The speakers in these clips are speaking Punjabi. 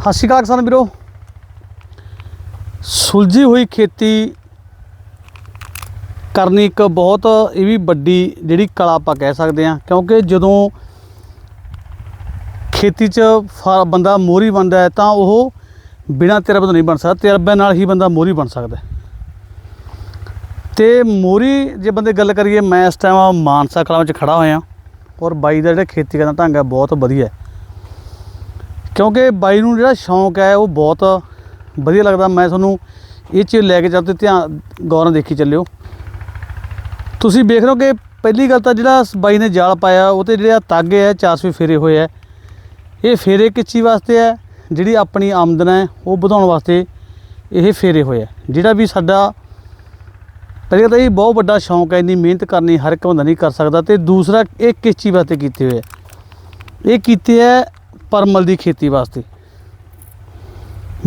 ਸਤਿ ਸ਼੍ਰੀ ਅਕਾਲ ਕਿਸਾਨ ਵੀਰੋ ਸੁਲਝੀ ਹੋਈ ਖੇਤੀ ਕਰਨੀ ਇੱਕ ਬਹੁਤ, ਇਹ ਵੀ ਵੱਡੀ ਜਿਹੜੀ ਕਲਾ ਆਪਾਂ ਕਹਿ ਸਕਦੇ ਹਾਂ, ਕਿਉਂਕਿ ਜਦੋਂ ਖੇਤੀ 'ਚ ਫ- ਬੰਦਾ ਮੋਹਰੀ ਬਣਦਾ ਹੈ ਤਾਂ ਉਹ ਬਿਨਾਂ ਤਜਰਬੇ ਤੋਂ ਨਹੀਂ ਬਣ ਸਕਦਾ ਤਜਰਬੇ ਨਾਲ ਹੀ ਬੰਦਾ ਮੋਹਰੀ ਬਣ ਸਕਦਾ ਹੈ। ਤੇ ਮੋਹਰੀ ਜੇ ਬੰਦੇ ਗੱਲ ਕਰੀਏ, ਮੈਂ ਇਸ ਟਾਈਮ ਮਾਨਸਾ ਕਲਾਂ ਵਿੱਚ ਖੜਾ ਹੋਇਆ ਔਰ ਬਾਈ ਦਾ ਜਿਹੜਾ ਖੇਤੀ ਕਰਨਾ ਢੰਗ ਹੈ ਬਹੁਤ ਵਧੀਆ ਹੈ ਕਿਉਂਕਿ ਬਾਈ ਨੂੰ ਜਿਹੜਾ ਸ਼ੌਂਕ ਹੈ ਉਹ ਬਹੁਤ ਵਧੀਆ ਲੱਗਦਾ। ਮੈਂ ਤੁਹਾਨੂੰ ਇਹ ਚੀਜ਼ ਲੈ ਕੇ ਚੱਲ ਤੇ ਧਿਆਨ ਗੌਰ ਨਾਲ ਦੇਖੀ ਚੱਲਿਓ। ਤੁਸੀਂ ਵੇਖ ਰਹੇ ਹੋ ਕਿ ਪਹਿਲੀ ਗੱਲ ਤਾਂ ਜਿਹੜਾ ਬਾਈ ਨੇ ਜਾਲ ਪਾਇਆ, ਉਹ ਤੇ ਜਿਹੜਾ ਤਾਗੇ ਹੈ 400 ਫੇਰੇ ਹੋਏ ਹੈ। ਇਹ ਫੇਰੇ ਕਿਸ ਵਾਸਤੇ ਹੈ? ਜਿਹੜੀ ਆਪਣੀ ਆਮਦਨ ਹੈ, ਉਹ ਵਧਾਉਣ ਵਾਸਤੇ ਇਹ ਫੇਰੇ ਹੋਏ ਹੈ। ਜਿਹੜਾ ਵੀ ਸਾਡਾ ਪਹਿਲੀ ਗੱਲ ਤਾਂ ਇਹ ਬਹੁਤ ਵੱਡਾ ਸ਼ੌਂਕ ਹੈ, ਇੰਨੀ ਮਿਹਨਤ ਕਰਨੀ, ਹਰ ਇੱਕ ਬੰਦਾ ਨਹੀਂ ਕਰ ਸਕਦਾ। ਤੇ ਦੂਸਰਾ, ਇਹ ਕਿਸ ਚੀਜ਼ ਵਾਸਤੇ ਕੀਤੇ ਹੋਏ ਹੈ? ਇਹ ਕੀਤੇ ਹੈ ਪਰਮਲ ਦੀ ਖੇਤੀ ਵਾਸਤੇ।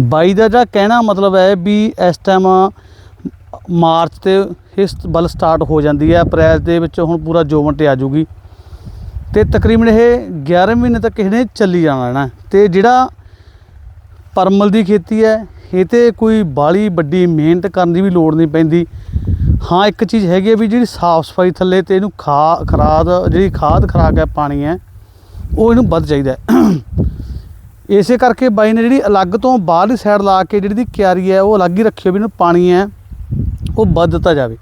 ਬਾਈ ਦਾ ਜਿਹੜਾ ਕਹਿਣਾ ਮਤਲਬ ਹੈ ਵੀ ਇਸ ਟਾਈਮ ਮਾਰਚ ਤੇ ਇਸ ਬਲ ਸਟਾਰਟ ਹੋ ਜਾਂਦੀ ਹੈ, ਅਪ੍ਰੈਲ ਦੇ ਵਿੱਚ ਹੁਣ ਪੂਰਾ ਜੋਵਨ ਤੇ ਆ ਜੂਗੀ ਤੇ ਤਕਰੀਬਨ ਇਹ 11 ਮਹੀਨੇ ਤੱਕ ਇਹਨੇ ਚੱਲੀ ਜਾਣਾ ਨਾ। ਤੇ ਜਿਹੜਾ ਪਰਮਲ ਦੀ ਖੇਤੀ ਹੈ, ਇਹ ਤੇ ਕੋਈ ਬਾਲੀ ਵੱਡੀ ਮਿਹਨਤ ਕਰਨ ਦੀ ਵੀ ਲੋੜ ਨਹੀਂ ਪੈਂਦੀ। ਹਾਂ, ਇੱਕ ਚੀਜ਼ ਹੈਗੀ ਹੈ ਵੀ ਜਿਹੜੀ ਸਾਫ਼ ਸਫ਼ਾਈ ਥੱਲੇ ਤੇ ਇਹਨੂੰ ਖਾ, ਖਰਾਦ, ਜਿਹੜੀ ਖਾਦ ਖਰਾਕ ਹੈ ਪਾਣੀ ਹੈ, ਉਹ ਇਹਨੂੰ ਵੱਧ ਚਾਹੀਦਾ ਇਸੇ ਕਰਕੇ ਬਾਈ ਨੇ ਜਿਹੜੀ ਅਲੱਗ ਤੋਂ ਬਾਹਰਲੀ ਸਾਈਡ ਲਾ ਕੇ ਜਿਹੜੀ ਦੀ ਕਿਆਰੀ ਹੈ, ਉਹ ਅਲੱਗ ਹੀ ਰੱਖੀ ਹੋਈ ਵੀ ਇਹਨੂੰ ਪਾਣੀ ਹੈ, ਉਹ ਵੱਧ ਦਿੱਤਾ ਜਾਵੇ।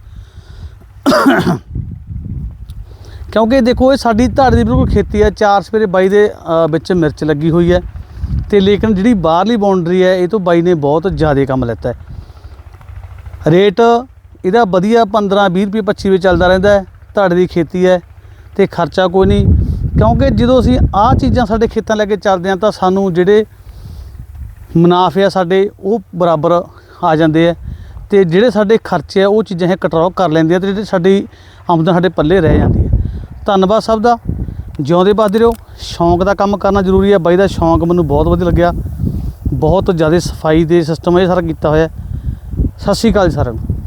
ਕਿਉਂਕਿ ਦੇਖੋ, ਇਹ ਸਾਡੀ ਧੜ ਦੀ ਬਿਲਕੁਲ ਖੇਤੀ ਹੈ। ਚਾਰ ਸਪੇਰੇ ਬਾਈ ਦੇ ਵਿੱਚ ਮਿਰਚ ਲੱਗੀ ਹੋਈ ਹੈ। ਤੇ ਲੇਕਿਨ ਜਿਹੜੀ ਬਾਹਰਲੀ ਬਾਉਂਡਰੀ ਹੈ, ਇਹ ਤੋਂ ਬਾਈ ਨੇ ਬਹੁਤ ਜ਼ਿਆਦਾ ਕੰਮ ਲੈਤਾ ਹੈ। ਰੇਟ ਇਹਦਾ ਵਧੀਆ 15 20 ਰੁਪਏ 25 ਵਿੱਚ ਚੱਲਦਾ ਰਹਿੰਦਾ ਹੈ। ਧੜ ਦੀ ਖੇਤੀ ਹੈ ਤੇ ਖਰਚਾ ਕੋਈ ਨਹੀਂ। ਕਿਉਂਕਿ ਜਦੋਂ ਅਸੀਂ ਆਹ ਚੀਜ਼ਾਂ ਸਾਡੇ ਖੇਤਾਂ ਲੈ ਕੇ ਚੱਲਦੇ ਹਾਂ ਤਾਂ ਸਾਨੂੰ ਜਿਹੜੇ ਮੁਨਾਫੇ ਆ ਸਾਡੇ, ਉਹ ਬਰਾਬਰ ਆ ਜਾਂਦੇ ਆ ਤੇ ਜਿਹੜੇ ਸਾਡੇ ਖਰਚੇ ਆ, ਉਹ ਚੀਜ਼ਾਂ ਇਹ ਕੰਟਰੋਲ ਕਰ ਲੈਂਦੀਆਂ ਆ ਤੇ ਜਿਹੜੇ ਸਾਡੀ ਆਮਦਨ ਸਾਡੇ ਪੱਲੇ ਰਹਿ ਜਾਂਦੀ ਹੈ ਧੰਨਵਾਦ ਸਭ ਦਾ। ਜਿਉਂਦੇ ਵੱਧਦੇ ਰਹੋ। ਸ਼ੌਂਕ ਦਾ ਕੰਮ ਕਰਨਾ ਜ਼ਰੂਰੀ ਹੈ ਬਾਈ ਦਾ ਸ਼ੌਂਕ ਮੈਨੂੰ ਬਹੁਤ ਵਧੀਆ ਲੱਗਿਆ। ਬਹੁਤ ਜ਼ਿਆਦਾ ਸਫ਼ਾਈ ਦੇ ਸਿਸਟਮ ਇਹ ਸਾਰਾ ਕੀਤਾ ਹੋਇਆ। ਸਤਿ ਸ਼੍ਰੀ ਅਕਾਲ ਜੀ ਸਾਰਿਆਂ ਨੂੰ।